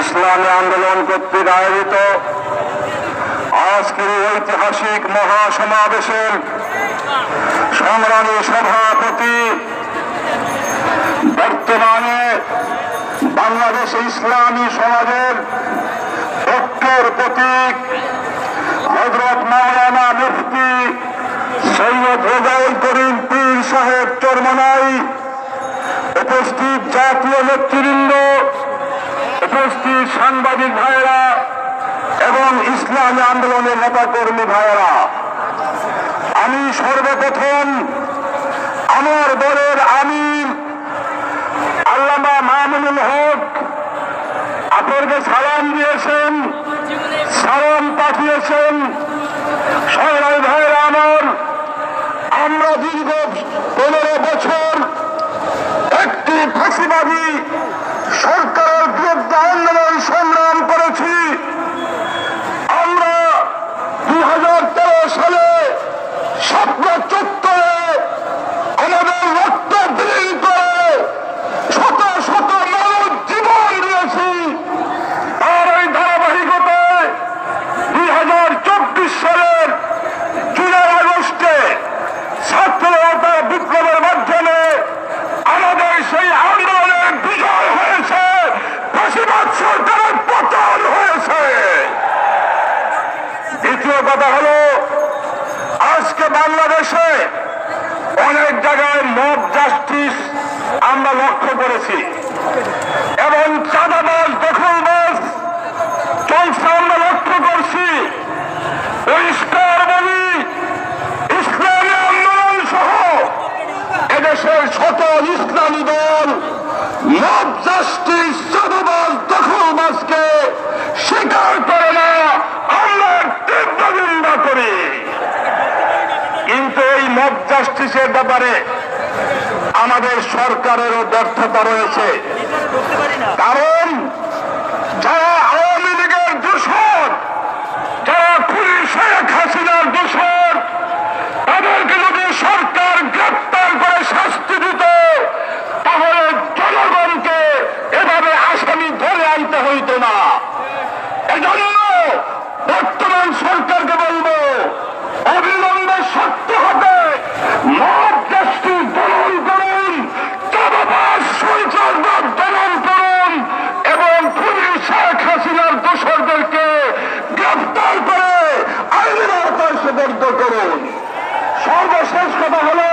ইসলামী আন্দোলন কর্তৃক আয়োজিত আজকের ঐতিহাসিক মহাসমাবেশের সংগ্রামী সভাপতি বর্তমান বাংলাদেশ ইসলামী সমাজের ঐক্যের প্রতীক হজরত মাওলানা মুফতি সৈয়দ রেজাউল করিম পীর সাহেব চরমনাই, উপস্থিত জাতীয় নেতৃবৃন্দ, উপস্থিত সাংবাদিক ভাইরা এবং ইসলামী আন্দোলনের নেতাকর্মী ভাইরা আমি সর্বপ্রথম আমার দলের আমির সবাইকে সালাম দিয়েছেন সালাম পাঠিয়েছেন। সবাই ভাইয়ের আমার আমরা দীর্ঘ কথা হলো আজকে বাংলাদেশে অনেক জায়গায় মব জাস্টিস আমরা লক্ষ্য করেছি। এবং চাঁদাবাজ দখল মব জাস্টিসের ব্যাপারে আমাদের সরকারেরও ব্যর্থতা রয়েছে। কারণ রদ্দ করুন। সর্বশেষ কথা হলো